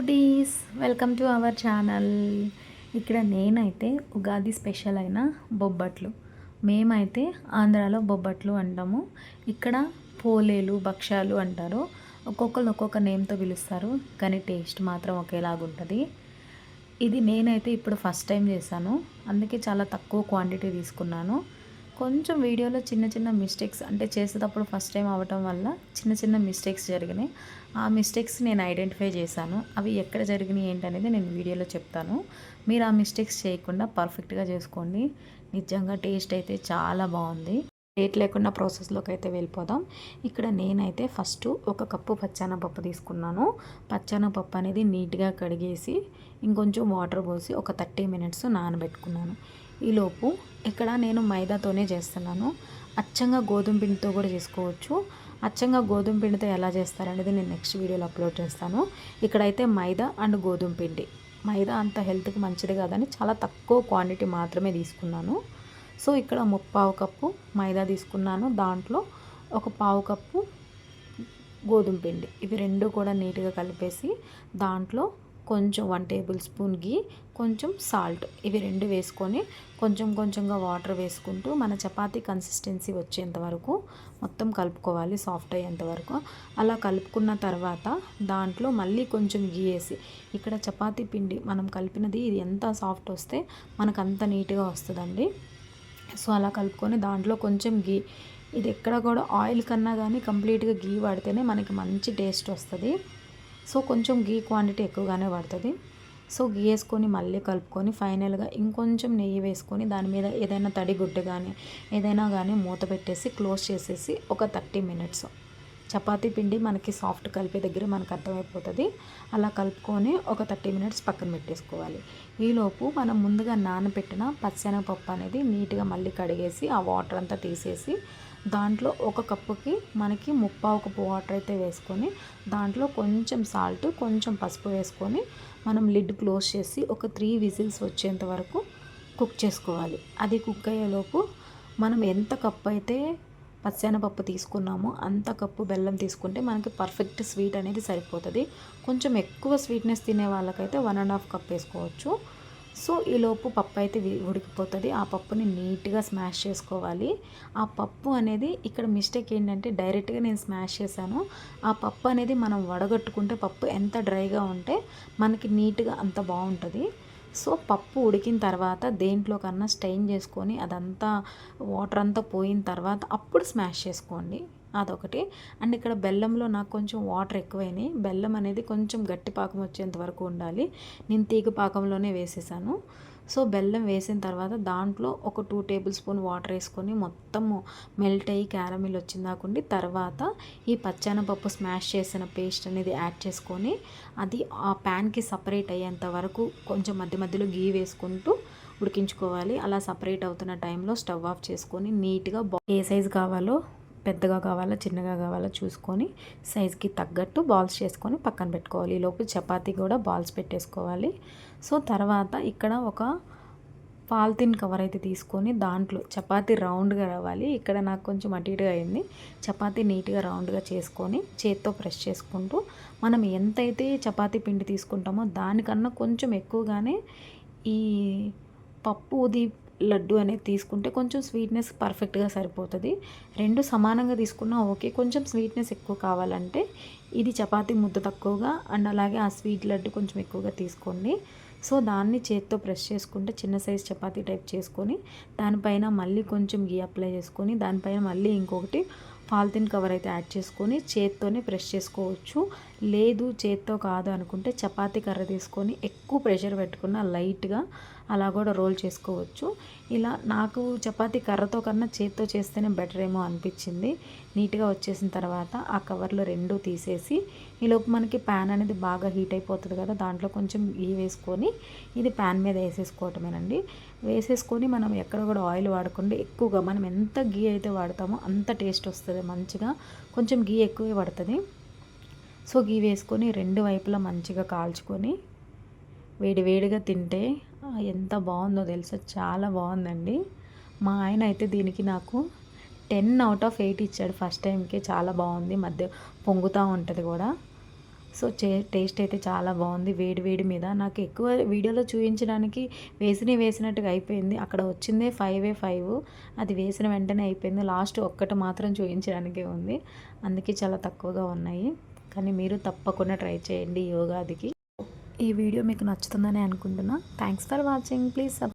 Foodies welcome to our channel ఇక్కడ నేనైతే Ugadi special అయిన బొబ్బట్లు. మేమైతే ఆంధ్రాలో బొబ్బట్లు అంటాము. ఇక్కడ పోలేలు భక్ష్యాలు అంటారు. ఒక్కొక్కరు ఒక్కొక్క నేమ్తో పిలుస్తారు. కానీ టేస్ట్ మాత్రం ఒకేలాగా ఉంటుంది. ఇది నేనైతే ఇప్పుడు ఫస్ట్ టైం చేశాను. అందుకే చాలా తక్కువ క్వాంటిటీ తీసుకున్నాను. కొంచెం వీడియోలో చిన్న చిన్న మిస్టేక్స్ అంటే చేసేటప్పుడు ఫస్ట్ టైం అవ్వటం వల్ల చిన్న చిన్న మిస్టేక్స్ జరిగినాయి. ఆ మిస్టేక్స్ నేను ఐడెంటిఫై చేశాను. అవి ఎక్కడ జరిగినాయి ఏంటనేది నేను వీడియోలో చెప్తాను. మీరు ఆ మిస్టేక్స్ చేయకుండా పర్ఫెక్ట్గా చేసుకోండి. నిజంగా టేస్ట్ అయితే చాలా బాగుంది. లేట్ లేకుండా ప్రాసెస్లోకి అయితే వెళ్ళిపోదాం. ఇక్కడ నేనైతే ఫస్ట్ ఒక కప్పు పప్పు తీసుకున్నాను. పప్పు అనేది నీట్గా కడిగేసి ఇంకొంచెం వాటర్ పోసి ఒక థర్టీ మినిట్స్ నానబెట్టుకున్నాను. ఈలోపు ఇక్కడ నేను మైదాతోనే చేస్తున్నాను. అచ్చంగా గోధుమ పిండితో కూడా చేసుకోవచ్చు. అచ్చంగా గోధుమ పిండితో ఎలా చేస్తారనేది నేను నెక్స్ట్ వీడియోలో అప్లోడ్ చేస్తాను. ఇక్కడైతే మైదా అండ్ గోధుమ పిండి. మైదా అంత హెల్త్కి మంచిది కాదని చాలా తక్కువ క్వాంటిటీ మాత్రమే తీసుకున్నాను. సో ఇక్కడ ముప్పావు కప్పు మైదా తీసుకున్నాను. దాంట్లో ఒక పావు కప్పు గోధుమ పిండి. ఇవి రెండు కూడా నీట్గా కలిపేసి దాంట్లో కొంచెం వన్ టేబుల్ స్పూన్ గీ కొంచెం సాల్ట్ ఇవి రెండు వేసుకొని కొంచెం కొంచెంగా వాటర్ వేసుకుంటూ మన చపాతీ కన్సిస్టెన్సీ వచ్చేంత వరకు మొత్తం కలుపుకోవాలి సాఫ్ట్ అయ్యేంత వరకు. అలా కలుపుకున్న తర్వాత దాంట్లో మళ్ళీ కొంచెం గీ వేసి ఇక్కడ చపాతీ పిండి మనం కలిపినది ఇది ఎంత సాఫ్ట్ వస్తే మనకు అంత నీట్గా వస్తుందండి. సో అలా కలుపుకొని దాంట్లో కొంచెం గీ ఇది ఎక్కడ కూడా ఆయిల్ కన్నా కానీ కంప్లీట్గా గీ వాడితేనే మనకి మంచి టేస్ట్ వస్తుంది. సో కొంచెం గీ క్వాంటిటీ ఎక్కువగానే పడుతుంది సో గీ వేసుకొని మళ్ళీ కలుపుకొని ఫైనల్గా ఇంకొంచెం నెయ్యి వేసుకొని దాని మీద ఏదైనా తడి గుడ్డ కానీ ఏదైనా కానీ మూత పెట్టేసి క్లోజ్ చేసేసి ఒక థర్టీ మినిట్స్ చపాతీ పిండి మనకి సాఫ్ట్ కలిపే దగ్గర మనకు అర్థమైపోతుంది. అలా కలుపుకొని ఒక థర్టీ మినిట్స్ పక్కన పెట్టేసుకోవాలి. ఈలోపు మనం ముందుగా నానబెట్టిన పచ్చెనగపప్పు అనేది నీట్గా మళ్ళీ కడిగేసి ఆ వాటర్ అంతా తీసేసి దాంట్లో ఒక కప్పుకి మనకి ముప్పావు కప్పు వాటర్ అయితే వేసుకొని దాంట్లో కొంచెం సాల్ట్ కొంచెం పసుపు వేసుకొని మనం లిడ్ క్లోజ్ చేసి ఒక త్రీ విజిల్స్ వచ్చేంత వరకు కుక్ చేసుకోవాలి. అది కుక్ అయ్యేలోపు మనం ఎంత కప్పు అయితే పచ్చెనపప్పు తీసుకున్నాము. అంత కప్పు బెల్లం తీసుకుంటే మనకి పర్ఫెక్ట్ స్వీట్ అనేది సరిపోతుంది. కొంచెం ఎక్కువ స్వీట్నెస్ తినే వాళ్ళకైతే వన్ అండ్ హాఫ్ కప్ వేసుకోవచ్చు. సో ఈలోపు పప్పు అయితే ఉడికిపోతుంది. ఆ పప్పుని నీట్గా స్మాష్ చేసుకోవాలి. ఆ పప్పు అనేది ఇక్కడ మిస్టేక్ ఏంటంటే డైరెక్ట్గా నేను స్మాష్ చేశాను. ఆ పప్పు అనేది మనం వడగట్టుకుంటే పప్పు ఎంత డ్రైగా ఉంటే మనకి నీట్గా అంత బాగుంటుంది. సో పప్పు ఉడికిన తర్వాత దేంట్లో కన్నా స్టెయిన్ చేసుకొని అదంతా వాటర్ అంతా పోయిన తర్వాత అప్పుడు స్మాష్ చేసుకోండి. అదొకటి. అండ్ ఇక్కడ బెల్లంలో నాకు కొంచెం వాటర్ ఎక్కువైనాయి. బెల్లం అనేది కొంచెం గట్టి పాకం వచ్చేంత వరకు ఉండాలి. నేను తీగ పాకంలోనే వేసేసాను. సో బెల్లం వేసిన తర్వాత దాంట్లో ఒక టూ టేబుల్ స్పూన్ వాటర్ వేసుకొని మొత్తము మెల్ట్ అయ్యి క్యారమిల్ వచ్చిందాకుండి తర్వాత ఈ పచ్చనపప్పు స్మాష్ చేసిన పేస్ట్ అనేది యాడ్ చేసుకొని అది ఆ ప్యాన్కి సపరేట్ అయ్యేంత వరకు కొంచెం మధ్య మధ్యలో గీ వేసుకుంటూ ఉడికించుకోవాలి. అలా సపరేట్ అవుతున్న టైంలో స్టవ్ ఆఫ్ చేసుకొని నీట్గా ఏ సైజు కావాలో పెద్దగా కావాలా చిన్నగా కావాలా చూసుకొని సైజ్కి తగ్గట్టు బాల్స్ చేసుకొని పక్కన పెట్టుకోవాలి. ఈలోపు చపాతీ కూడా బాల్స్ పెట్టేసుకోవాలి. సో తర్వాత ఇక్కడ ఒక పాలిథిన్ కవర్ అయితే తీసుకొని దాంట్లో చపాతీ రౌండ్గా రావాలి. ఇక్కడ నాకు కొంచెం అటు ఇటుగా అయింది. చపాతీ నీట్గా రౌండ్గా చేసుకొని చేత్తో ప్రెస్ చేసుకుంటూ మనం ఎంతైతే చపాతీ పిండి తీసుకుంటామో దానికన్నా కొంచెం ఎక్కువగానే ఈ పప్పు ఉది లడ్డు అనేది తీసుకుంటే కొంచెం స్వీట్నెస్ పర్ఫెక్ట్గా సరిపోతుంది. రెండు సమానంగా తీసుకున్నా ఓకే. కొంచెం స్వీట్నెస్ ఎక్కువ కావాలంటే ఇది చపాతీ ముద్ద తక్కువగా అండ్ అలాగే ఆ స్వీట్ లడ్డు కొంచెం ఎక్కువగా తీసుకోండి. సో దాన్ని చేత్తో ప్రెస్ చేసుకుంటే చిన్న సైజ్ చపాతీ టైప్ చేసుకొని దానిపైన మళ్ళీ కొంచెం గీ అప్లై చేసుకొని దానిపైన మళ్ళీ ఇంకొకటి పాలిథిన్ కవర్ అయితే యాడ్ చేసుకొని చేత్తోనే ప్రెస్ చేసుకోవచ్చు. లేదు చేత్తో కాదు అనుకుంటే చపాతీ కర్ర తీసుకొని ఎక్కువ ప్రెషర్ పెట్టుకున్న లైట్గా అలా కూడా రోల్ చేసుకోవచ్చు. ఇలా నాకు చపాతీ కర్రతో కన్నా చేత్తో చేస్తేనే బెటర్ ఏమో అనిపించింది. నీట్గా వచ్చేసిన తర్వాత ఆ కవర్లో రెండు తీసేసి ఈలోపు మనకి ప్యాన్ అనేది బాగా హీట్ అయిపోతుంది కదా దాంట్లో కొంచెం గీ వేసుకొని ఇది ప్యాన్ మీద వేసేసుకోవటమేనండి. వేసేసుకొని మనం ఎక్కడ కూడా ఆయిల్ వాడకుండా ఎక్కువగా మనం ఎంత గీ అయితే వాడతామో అంత టేస్ట్ వస్తుంది మంచిగా. కొంచెం గీ ఎక్కువే పడుతుంది. సో గీ వేసుకొని రెండు వైపులా మంచిగా కాల్చుకొని వేడి వేడిగా తింటే ఎంత బాగుందో తెలుసా? చాలా బాగుందండి. మా ఆయన అయితే దీనికి నాకు టెన్ అవుట్ ఆఫ్ ఎయిట్ ఇచ్చాడు ఫస్ట్ టైంకి చాలా బాగుంది. మధ్య పొంగుతూ ఉంటుంది కూడా. సో చే టేస్ట్ అయితే చాలా బాగుంది. వేడి వేడి మీద. నాకు ఎక్కువ వీడియోలో చూపించడానికి వేసినవి వేసినట్టుగా అయిపోయింది. అక్కడ వచ్చిందే ఫైవ్ ఏ ఫైవ్ అది వేసిన వెంటనే అయిపోయింది. లాస్ట్ ఒక్కటి మాత్రం చూపించడానికే ఉంది. అందుకే చాలా తక్కువగా ఉన్నాయి. కానీ మీరు తప్పకుండా ట్రై చేయండి యోగాదికి. ఈ వీడియో మీకు నచ్చుతుందని అనుకుంటున్నా. Thanks for watching please